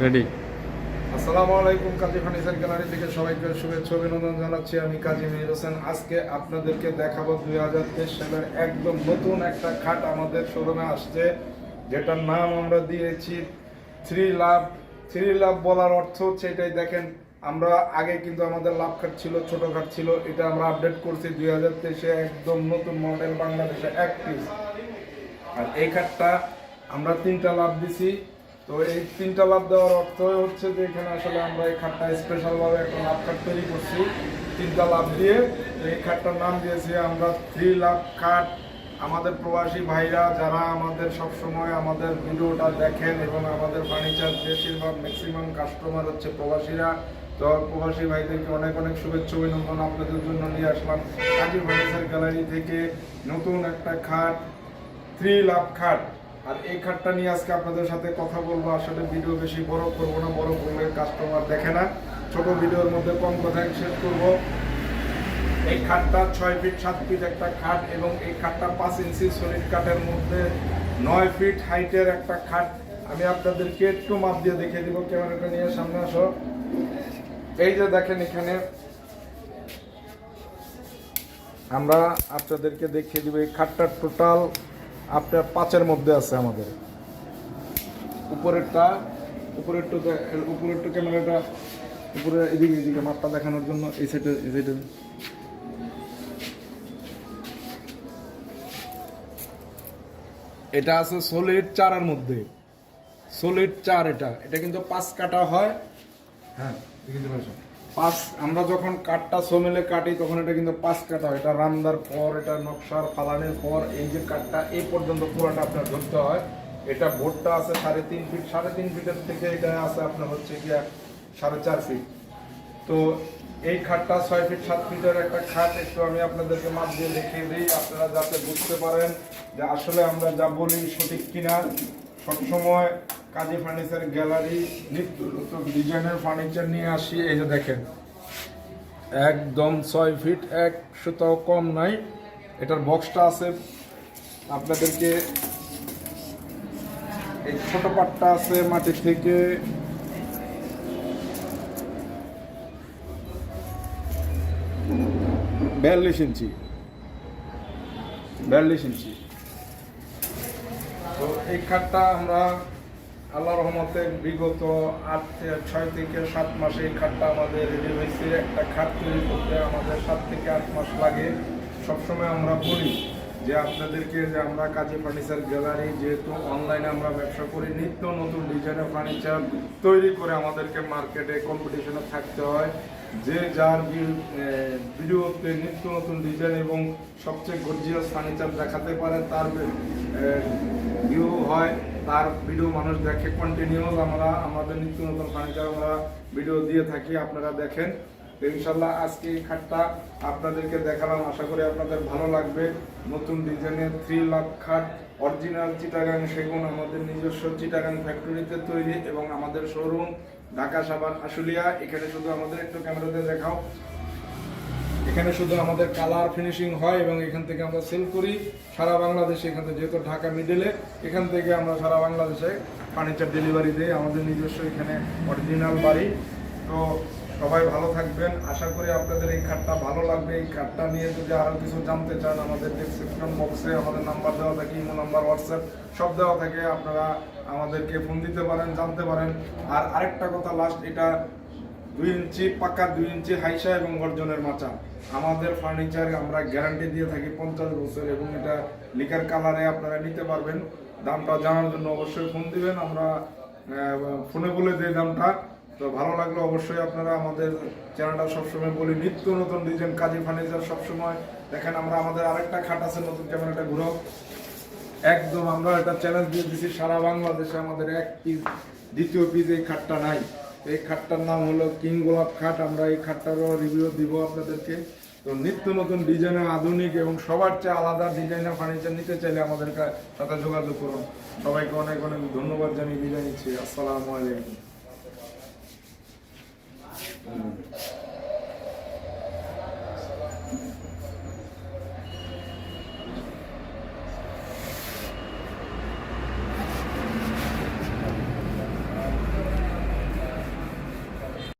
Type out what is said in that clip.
Ready আসসালামু আলাইকুম, কাজী furniture gallery থেকে সবাইকে শুভেচ্ছা, অভিনন্দন জানাচ্ছি। আমি কাজী মিহির হোসেন। আজকে আপনাদেরকে দেখাবো দুই হাজার তেইশ সালের একদম নতুন একটা খাট আমাদের শোরুমে আসছে, যেটার নাম আমরা দিয়েছি থ্রি লাভ। থ্রি লাভ বলার অর্থ হচ্ছে এটাই, দেখেন, আমরা আগে কিন্তু আমাদের লাভ খাট ছিল, ছোট খাট ছিল, এটা আমরা আপডেট করছি দুই হাজার তেইশে একদম নতুন মডেল বাংলাদেশে এক পিস আর এই খাটটা আমরা তিনটা লাভ দিছি। তো এই তিনটা লাভ দেওয়ার অর্থ হচ্ছে যে এখানে আসলে আমরা এই খাটটা স্পেশাল ভাবে একটা লাভ খাট তৈরি করছি। তিনটা লাভ দিয়ে এই খাটটার নাম দিয়েছি আমরা থ্রি লাভ খাট। আমাদের প্রবাসী ভাইরা যারা আমাদের সব সময় আমাদের ভিডিওটা দেখেন এবং আমাদের ফার্নিচার বেশিরভাগ ম্যাক্সিমাম কাস্টমার হচ্ছে প্রবাসীরা। তো প্রবাসী ভাইদেরকে অনেক অনেক শুভেচ্ছা, অভিনন্দন আপনাদের জন্য নিয়ে আসলাম। কাজী ফার্নিচার গ্যালারি থেকে নতুন একটা খাট থ্রি লাভ খাট। আর এই খাটটা নিয়ে আজকে আপনাদের সাথে কথা বলব। আসলে ভিডিও বেশি বড় করব না, বড় করলে কাস্টমার দেখে না। ছোট ভিডিওর মধ্যে কম কথায় শেষ করব। এই খাটটা ছয় ফিট সাত ফিট একটা খাট এবং এই খাটটা পাঁচ ইঞ্চি সলিড কাঠের মধ্যে নয় ফিট হাইটের একটা খাট। আমি আপনাদেরকে একটু মাপ দিয়ে দেখিয়ে দিব, ক্যামেরাটা নিয়ে সামনে আসো। এই যে দেখেন এখানে আমরা আপনাদেরকে দেখিয়ে দিব এই খাটটার টোটাল আপনার পাঁচের মধ্যে আছে আমাদের। উপরেরটা উপরেরটা উপরেরটা ক্যামেরাটা, উপরে এদিকে এদিকে মাপটা দেখানোর জন্য এই সাইডে এই সাইডে এটা আছে সলিড চারের মধ্যে। সলিড চার এটা। এটা কিন্তু পাঁচ কাটা হয়। হ্যাঁ পাঁচ আমরা যখন কাঠটা সোমেলে কাটি, তখন এটা কিন্তু পাঁচ কাটা হয়। এটা রান্দার পর, এটা নকশার ফালানের পর, এই যে কাঠটা এই পর্যন্ত পুরোটা আপনার ধরতে হয়। এটা বোর্ডটা আছে সাড়ে তিন ফিট, সাড়ে তিন ফিটের থেকে এটা আছে আপনার হচ্ছে গিয়া সাড়ে চার ফিট। তো এই খাটটা ছয় ফিট, সাত ফিটের একটা খাট, একটু আমি আপনাদেরকে মাপ দিয়ে দেখিয়ে দিই। আপনারা যাতে বুঝতে পারেন যে আসলে আমরা যা বলি সঠিক কিনা, সবসময় কাজী ফার্নিচার গ্যালারি, নিত্য নতুন ডিজাইনের ফার্নিচার নিয়ে আসি। এই যে দেখেন, একদম ছয় ফিট, এক সুতাও কম নাই। এটার বক্সটা আছে, আপনাদেরকে এই ছোট পাটটা আছে মাটি থেকে। বিয়াল্লিশ ইঞ্চি। বিয়াল্লিশ ইঞ্চি। তো এই খাটটা আমরা আল্লাহ রহমতে বিগত আট ছয় থেকে সাত মাসে এই খাটটা আমাদের রেডি হয়েছে। একটা খাট তৈরি করতে আমাদের সাত থেকে আট মাস লাগে। সবসময় আমরা বলি যে আপনাদেরকে যে আমরা কাজী ফার্নিচার গ্যালারি যেহেতু অনলাইনে আমরা ব্যবসা করি, নিত্য নতুন ডিজাইনের ফার্নিচার তৈরি করে আমাদেরকে মার্কেটে কম্পিটিশনে থাকতে হয়। যে যার ভিডিওতে নিত্য নতুন ডিজাইন এবং সবচেয়ে গর্জিয়াস ফার্নিচার দেখাতে পারে, তার ভিউ হয়, তার ভিডিও মানুষ দেখে কন্টিনিউস আমরা, আমাদের নিত্য নতুন ফার্নিচার আমরা ভিডিও দিয়ে থাকি, আপনারা দেখেন। ইনশাল্লাহ আজকে এই খাটটা আপনাদেরকে দেখালাম। আশা করি আপনাদের ভালো লাগবে। নতুন ডিজাইনের থ্রি লাখ খাট অরিজিনাল চিটাগাং সেগুন, আমাদের নিজস্ব চিটাগাং ফ্যাক্টরিতে তৈরি এবং আমাদের শোরুম ঢাকা সাবান আশুলিয়া। এখানে শুধু আমাদের একটু ক্যামেরাতে দেখাও। এখানে শুধু আমাদের কালার ফিনিশিং হয় এবং এখান থেকে আমরা সেল করি। সারা বাংলাদেশে এখান থেকে, যেহেতু ঢাকা মিডলে এখান থেকে আমরা সারা বাংলাদেশে ফার্নিচার ডেলিভারি দিই আমাদের নিজস্ব এখানে অরিজিনাল বাড়ি। তো সবাই ভালো থাকবেন। আশা করি আপনাদের এই খাটটা ভালো লাগবে। এই খাটটা নিয়ে যদি আরও কিছু জানতে চান, আমাদের ডেসক্রিপশন বক্সে আমাদের নাম্বার দেওয়া থাকে ইমো নাম্বার হোয়াটসঅ্যাপ সব দেওয়া থাকে। আপনারা আমাদেরকে ফোন দিতে পারেন, জানতে পারেন। আর আরেকটা কথা লাস্ট এটা দুই ইঞ্চি, পাকা দুই ইঞ্চি হাইসা এবং গর্জনের মাচা। আমাদের ফার্নিচার আমরা গ্যারান্টি দিয়ে থাকি পঞ্চাশ বছর এবং এটা লিকার কালারে আপনারা নিতে পারবেন। দামটা জানার জন্য অবশ্যই ফোন দিবেন। আমরা ফোনে বলে দিই দামটা। তো ভালো লাগল অবশ্যই আপনারা আমাদের চ্যানেলটা সবসময় বলি, নিত্য নতুন ডিজাইন কাজী ফার্নিচার সবসময় দেখেন আমরা, আমাদের আরেকটা খাট আছে, নতুন ক্যামেরাটা ঘুরো একদম আমরা এটা চ্যালেঞ্জ দিয়ে দিছি, সারা বাংলাদেশে আমাদের এক পিস দ্বিতীয় পিস এই খাটটা নাই। এই খাটটার নাম হলো কিং গোলাপ খাট, আমরা এই খাটটারও রিভিউ দিব আপনাদেরকে। তো নিত্য নতুন ডিজাইনের আধুনিক এবং সবার চেয়ে আলাদা ডিজাইনের ফার্নিচার নিতে চাইলে আমাদের সাথে যোগাযোগ করুন। সবাইকে অনেক অনেক ধন্যবাদ জানিয়ে বিদায় নিচ্ছি। আসসালামু আলাইকুম। ம்